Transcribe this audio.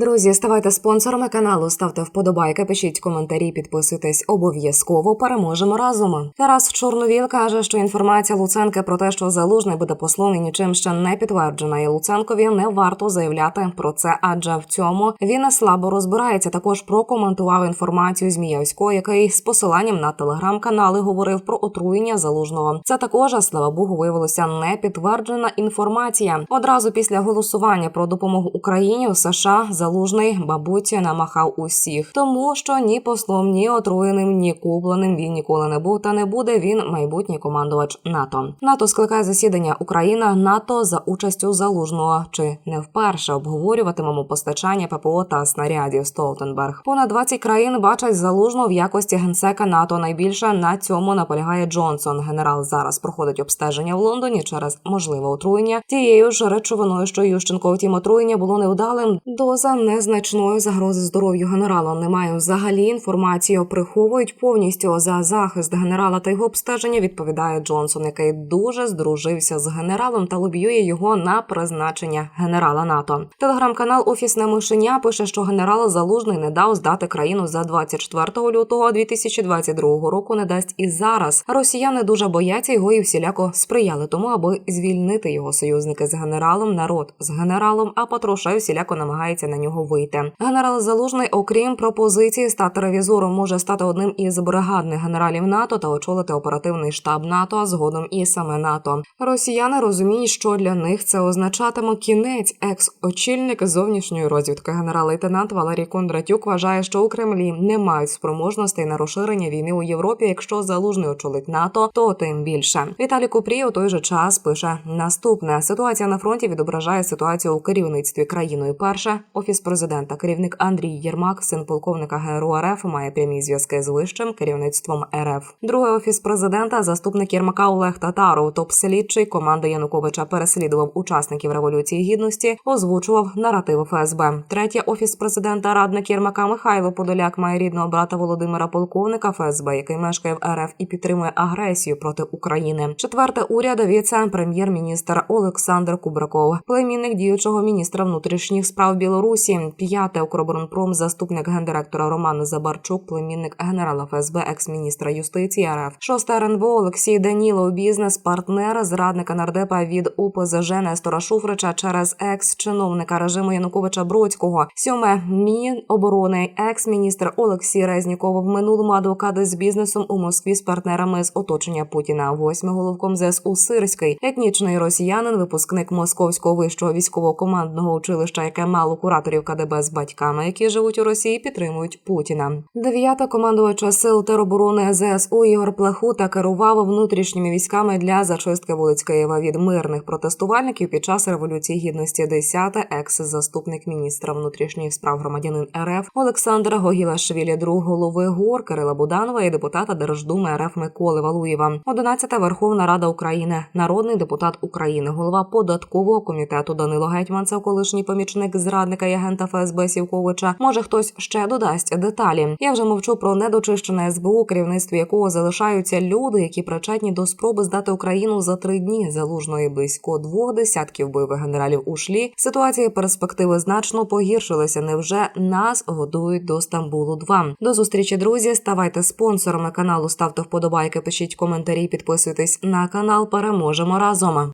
Друзі, ставайте спонсорами каналу, ставте вподобайки, пишіть коментарі, підписуйтесь обов'язково. Переможемо разом. Тарас Чорновіл каже, що інформація Луценка про те, що залужний буде посланий, нічим ще не підтверджена. І Луценкові не варто заявляти про це, адже в цьому він слабо розбирається. Також прокоментував інформацію Зміявського, який з посиланням на телеграм-канали говорив про отруєння залужного. Це також, слава Богу, виявилося не підтверджена інформація. Одразу після голосування про допомогу Україні у США залужний бабуті намахав усіх, тому що ні послом, ні отруєним, ні купленим він ніколи не був та не буде. Він майбутній командувач НАТО. НАТО скликає засідання Україна НАТО за участю залужного. Чи не вперше обговорюватимемо постачання ППО та снарядів Столтенберг? Понад 20 країн бачать залужного в якості генсека НАТО. Найбільше на цьому наполягає Джонсон. Генерал зараз проходить обстеження в Лондоні через можливе отруєння тією ж речовиною, що Ющенко. Втім, отруєння було невдалим. Доза незначної загрози здоров'ю генерала. Немає взагалі інформації. Приховують повністю за захист генерала та його обстеження. Відповідає Джонсон, який дуже здружився з генералом та лобіює його на призначення генерала НАТО. Телеграм-канал Офісне мишеня пише, що генерал Залужний не дав здати країну за 24 лютого 2022 року. Не дасть і зараз. Росіяни дуже бояться його і всіляко сприяли тому, аби звільнити його союзники з генералом. Народ з генералом, а Патрушев всіляко намагається на нього вийти. Генерал Залужний, окрім пропозиції стати ревізором, може стати одним із бригадних генералів НАТО та очолити оперативний штаб НАТО, а згодом і саме НАТО. Росіяни розуміють, що для них це означатиме кінець. Екс-очільник зовнішньої розвідки генерал-лейтенант Валерій Кондратюк вважає, що у Кремлі не мають спроможностей на розширення війни у Європі. Якщо залужний очолить НАТО, то тим більше. Віталій Купрій у той же час пише наступне: ситуація на фронті відображає ситуацію у керівництві країною. Перше офіс президента, керівник Андрій Єрмак, син полковника ГРУ РФ, має прямі зв'язки з вищим керівництвом РФ. Друге офіс президента, заступник Єрмака Олег Татаров, топ-слідчий команди Януковича переслідував учасників революції гідності, озвучував наратив ФСБ. Третє офіс президента, радник Єрмака Михайло Подоляк має рідного брата Володимира полковника ФСБ, який мешкає в РФ і підтримує агресію проти України. Четверте уряд віце-прем'єр-міністр Олександр Кубраков, племінник діючого міністра внутрішніх справ Білорусі. П'яте Укроборонпром, заступник гендиректора Роман Забарчук, племінник генерала ФСБ, екс-міністра юстиції РФ. Шосте РНБО Олексій Данілов, бізнес-партнер, зрадника нардепа від УПЗЖ Нестора Шуфрича через екс-чиновника режиму Януковича Бродського. Сьоме Міноборони, екс-міністр Олексій Резніков в минулому адвокат з бізнесом у Москві з партнерами з оточення Путіна. Восьме головком ЗСУ Сирський, етнічний росіянин, випускник Московського вищого військово-командного училища, яке мало кураторів КДБ з батьками, які живуть у Росії, підтримують Путіна. Дев'ята командувача сил тероборони ЗСУ Ігор Плахута керував внутрішніми військами для зачистки вулиць Києва від мирних протестувальників під час революції гідності. Десяте екс-заступник міністра внутрішніх справ громадянин РФ Олександра Гогілашвілі, друг голови ГОР Кирила Буданова і депутата Держдуми РФ Миколи Валуєва. Одинадцята Верховна Рада України, народний депутат України, голова податкового комітету Данило Гетьманцев, колишній помічник зрадника агента ФСБ Сівковича. Може хтось ще додасть деталі. Я вже мовчу про недочищене СБУ, у керівництві якого залишаються люди, які причетні до спроби здати Україну за три дні залужної близько двох десятків бойових генералів ушлі. Ситуація і перспективи значно погіршилися. Невже нас годують до Стамбулу? 2 до зустрічі, друзі. Ставайте спонсорами каналу, ставте вподобайки, пишіть коментарі, підписуйтесь на канал. Переможемо разом.